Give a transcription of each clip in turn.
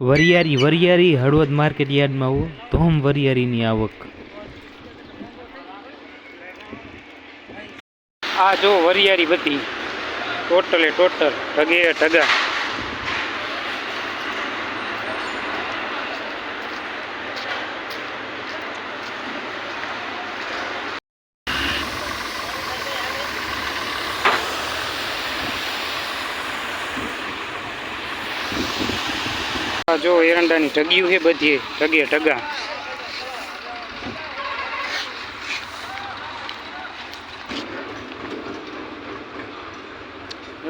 વરિયારી વરિયારી, Halvad market યાર્ડમાં આવો. ધોમ વરિયારીની આવક. આ જો વરિયારી બધી, ટોટલે ટોટલ, ઢગે ઢગા. જો એરંડાની ઢગ્યું છે બધી, ઢગે, ઢગા.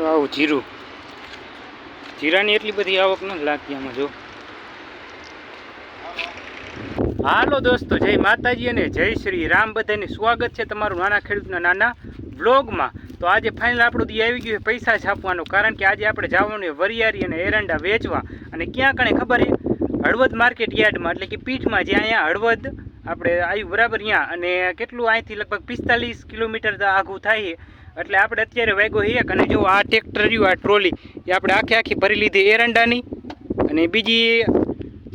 આવું જીરું. જીરાની એટલી બધી આવક નથી લાગતી આમાં, જો. હાલો દોસ્તો, જય માતાજી અને જય શ્રી રામ. બધાને સ્વાગત છે તમારું નાના ખેડૂતના નાના બ્લોગમાં તો આજે ફાઇનલ આપણું દી આવી ગયું પૈસા છાપવાનું. કારણ કે આજે આપણે જવાનું વરિયારી અને એરંડા વેચવા. અને ક્યાં કણે ખબર છે? હળવદ માર્કેટ યાર્ડમાં, એટલે કે પીઠમાં, જ્યાં અહીંયા હળવદ આપણે આવ્યું બરાબર અહીંયા અને કેટલું અહીંથી લગભગ પિસ્તાલીસ કિલોમીટર આઘું થાય. એટલે આપણે અત્યારે વાગ્યો એક અને જો આ ટ્રેક્ટર રહ્યું, આ ટ્રોલી એ આપણે આખી આખી ભરી લીધી એરંડાની. અને બીજી,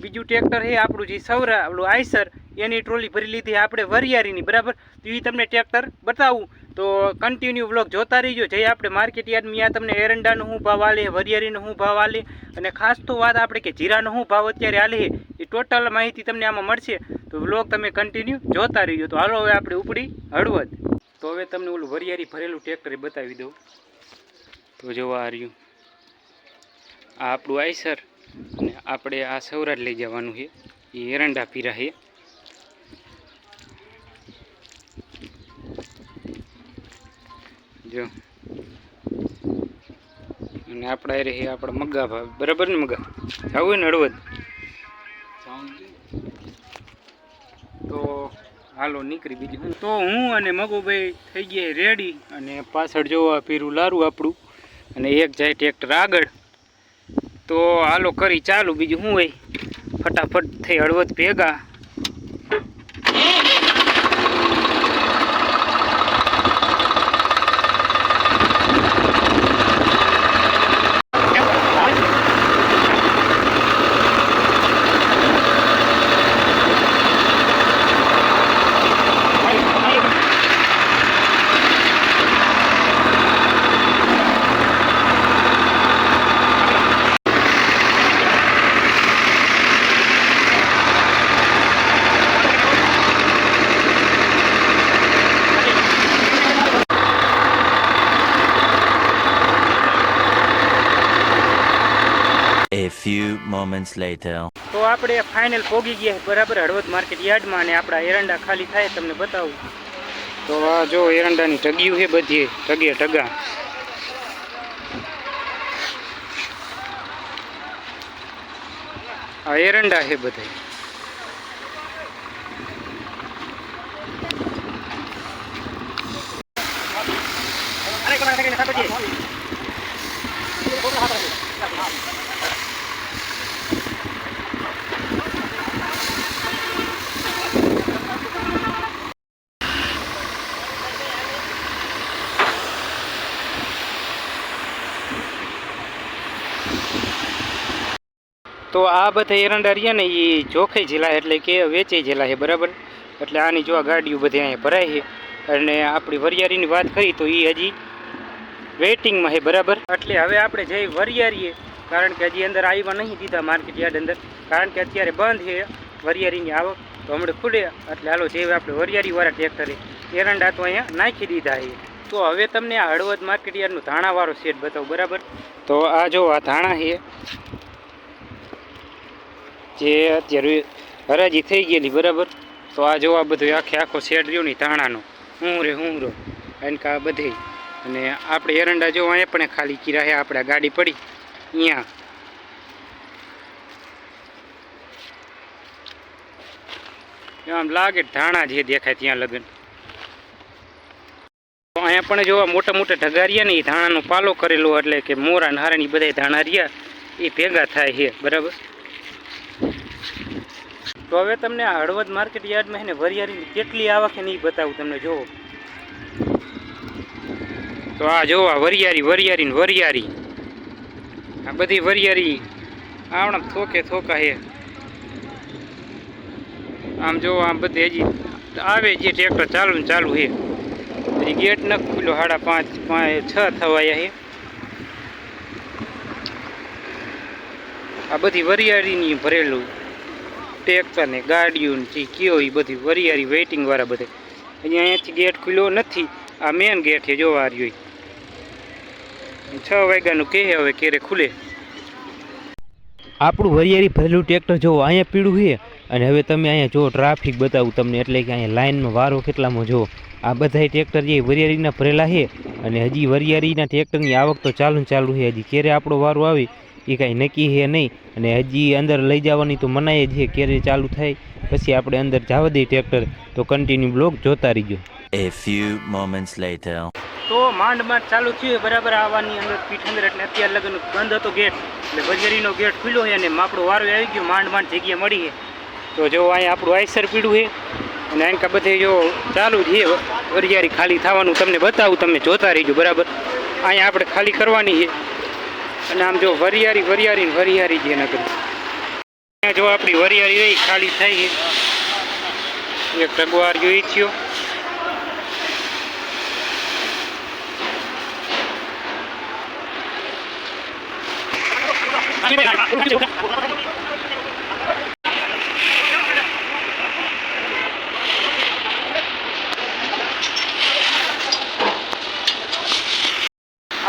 બીજું ટ્રેક્ટર છે આપણું જે સૌરા આપણું આઈસર, એની ટ્રોલી ભરી લીધી આપણે વરિયારીની બરાબર? તો એ તમને ટ્રેક્ટર બતાવું. તો કન્ટિન્યુ વ્લોગ જોતા રહીજો. જે આપણે માર્કેટ યાર્ડમાં તમને એરંડાનો શું ભાવ આલે વરિયારીનો શું ભાવ આલે? અને ખાસ તો વાત આપણે કે જીરાનો શું ભાવ અત્યારે આલે? એ ટોટલ માહિતી તમને આમાં મળશે. તો વ્લોગ તમે કન્ટિન્યુ જોતા રહીજો. તો હાલો હવે આપણે ઉપડી હળવદ. તો હવે તમને ઓલું વરિયારી ભરેલું ટ્રેક્ટર બતાવી દઉં. તો જોવા આ આ આપણું આઈસર અને આપણે આ સૌરાજ લઈ જવાનું છે. એ એરંડા પીરા છે. જો. અને આપણા એ રહી આપણા મગા ભાવ. બરાબર ને મગા? જવું ને હળવદ? તો હાલો નીકળી બીજી તો હું અને મગુભાઈ થઈ ગયા રેડી અને પાછળ જોવા પીરું લારું આપણું અને એક જાય ટ્રેક્ટર આગળ. તો હાલો કરી ચાલુ. બીજું શું હોય? ફટાફટ થઈ હળવદ ભેગા. A few moments later. તો આપણે ફાઇનલ પોગી ગયા બરાબર? હળવદ માર્કેટ યાર્ડમાં અને આપણા એરંડા ખાલી થાય તમને બતાવું. તો આ જો એરંડાની ઢગ્યું છે બધી ઢગે ઢગા આ એરંડા છે બધા તો આ બધા એરંડા રહ્યા ને એ જોખાઈ જિલ્લા એટલે કે વેચાઈ જિલ્લા છે, બરાબર? એટલે આની જો આ ગાડીઓ બધી અહીંયા ભરાય છે. અને આપણી વરિયારીની વાત કરી તો એ હજી વેઇટિંગમાં છે, બરાબર? એટલે હવે આપણે જઈ વરિયારીએ કારણ કે હજી અંદર આવ્યા નહીં દીધા માર્કેટ યાર્ડ અંદર. કારણ કે અત્યારે બંધ છે વરિયારીની આવક તો હમણાં ખુલે એટલે હાલો જેવી આપણે વરિયારીવાળા ટ્રેક્ટરે. એરંડા તો અહીંયા નાખી દીધા છે. તો હવે તમને આ હળવદ માર્કેટ યાર્ડનું ધાણાવાળો શેડ બતાવું, બરાબર? તો આ જો આ ધાણા છે જે અત્યારે હરાજી થઈ ગયેલી, બરાબર? તો આ જોવા બધું આખે આખો શેડ રહ્યો ને ધાણાનો હું રે, હું રો. એને કા બધે. અને આપણે એરંડા જો અહીંયા પણ ખાલી કીરા આપણે ગાડી પડી. અહીંયા. આમ લાગે ધાણા જે દેખાય ત્યાં લગન. અહીંયા પણ જોવા મોટા મોટા ઢગારિયા ને એ ધાણાનો પાલો કરેલો એટલે કે મોરા ને હારાની બધા ધાણા રહ્યા એ ભેગા થાય છે બરાબર? તો હવે તમને હળવદ માર્કેટ યાર્ડમાં એને વરિયાળીની કેટલી આવક છે એ બતાવું તમને જોવો તો આ જોવો આ વરિયાળી વરિયાળી ને વરિયાળી. આ બધી વરિયાળી આવણા થોકે થોકા હે આમ જો આમ બધે હજી આવે જે ટ્રેક્ટર ચાલુ ને ચાલુ છે. હજી ગેટ ન ખુલ્લો સાડા પાંચ પાંચ, છ થવાયા છે. આ બધી વરિયાળીની ભરેલું ટ્રેક્ટર ને ગાડીઓ જે કયો એ બધી વરિયારી વેઇટિંગ વાળા બધે. અહીંયા અહીંયાથી ગેટ ખુલ્યો નથી. આ મેન ગેટ છે જોવા રહ્યો છ વાગ્યાનું કહે હવે ક્યારે ખુલે. આપણું વરિયાળી ભરેલું ટ્રેક્ટર જોવો અહીંયા પીળું છે, અને હવે તમે અહીંયા જો ટ્રાફિક બતાવું તમને, એટલે કે અહીંયા લાઇનમાં વારો કેટલામાં જો. આ બધા ટ્રેક્ટર જે વરિયારીના ભરેલા છે, અને હજી વરિયારીના ટ્રેક્ટરની આવક તો ચાલુ ચાલુ છે. હજી ક્યારે આપણો વારો આવે એ કાંઈ નક્કી છે નહીં. અને હજી અંદર લઈ જવાની તો મનાય જ છે ક્યારે ચાલુ થાય. પછી આપણે અંદર જવા દઈએ ટ્રેક્ટર. તો કન્ટિન્યુ બ્લોક જોતા રહીજો. A few moments later. તો માંડ માંડ ચાલુ થયું. બરાબર આવવાની અંદર પીઠ અંદર. એટલે અત્યારે લગ્ન બંધ હતો ગેટ. એટલે વરિયાળીનો ગેટ ખુલ્યો છે અને આપણો વારો આવી ગયો. માંડ માંડ જગ્યા મળી છે. તો જો અહીંયા આપણું આઈસર પીડું છે. અને આંકા બધે જો ચાલુ જ છે. વરિયારી ખાલી થવાનું તમને બતાવું. તમે જોતા રહીજો. બરાબર? અહીંયા આપણે ખાલી કરવાની છે. અને આમ જો વરિયાળી વરિયાળી વરિયારી વરિયાળી નગરી. જો આપણી વરિયાળી રહી, ખાલી થઈ એક ટગવાર જોઈ થયો.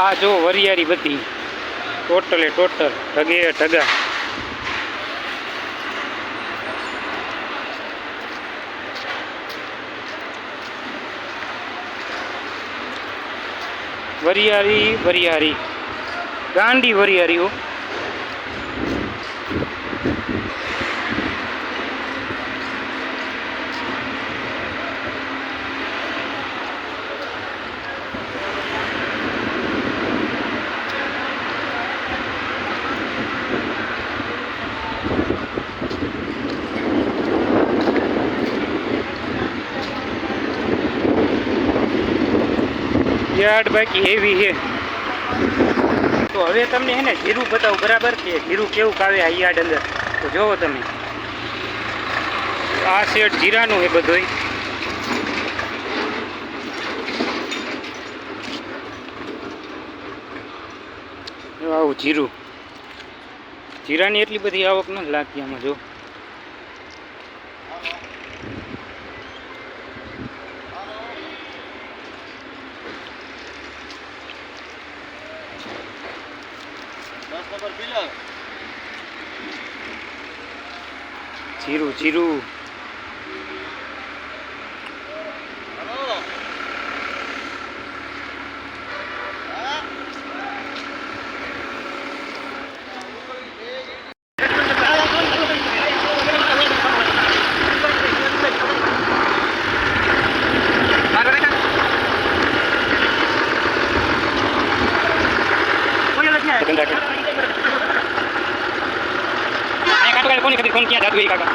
આ જો વરિયાળી બધી. ટોટલે ટોટલ ઢગે ઢગા. વરિયાળી વરિયાળી. ગાંડી વરિયાળી હો. યાર્ડ બાકી હેવી છે. તો હવે તમને હે ને જીરું બતાવું બરાબર કે જીરું કેવું કાવે આ યાર્ડ અંદર? તો જોવો તમે. આ શેડ જીરાનું છે બધોય. આવું જીરું. જીરાની એટલી બધી આવક નથી લાગતી આમાં જો. જીરું જીરું ધંધા કર. અહીંયા કાંટો કાંઈ કોની ખબર કોણ ક્યાં જાદુગરી કાકા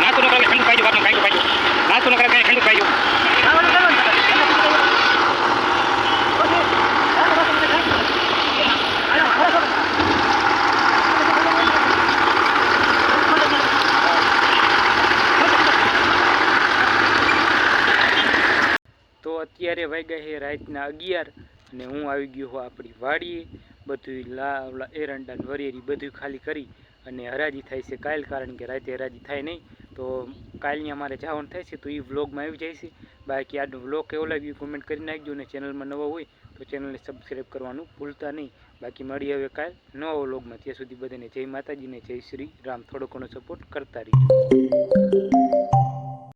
નાસ્તો ન કરે ઠંડુ ખાઈ બાપનું ખાઈ ખાઈ નાસ્તો ન કરે કાંઈ ઠંડુ ખાઈ તો અત્યારે વાગ્યા છે રાતના અગિયાર અને હું આવી ગયો હો આપણી વાડીએ. બધું લા ઓલા વરિયેરી બધું ખાલી કરી અને હરાજી થાય છે કાલ, કારણ કે રાતે હરાજી થાય નહીં. તો કાલની અમારે જવાનું થાય છે, તો એ વ્લોગમાં આવી જાય છે. બાકી આજનો વ્લોગ કેવો લાગ્યો કોમેન્ટ કરી નાખજો અને ચેનલમાં નવો હોય તો ચેનલને સબસ્ક્રાઈબ કરવાનું ભૂલતા નહીં. બાકી મળી હવે કાલ નવા વ્લોગમાં. ત્યાં સુધી બધાને જય માતાજીને જય શ્રી રામ. થોડો ઘણો સપોર્ટ કરતા રહીજો.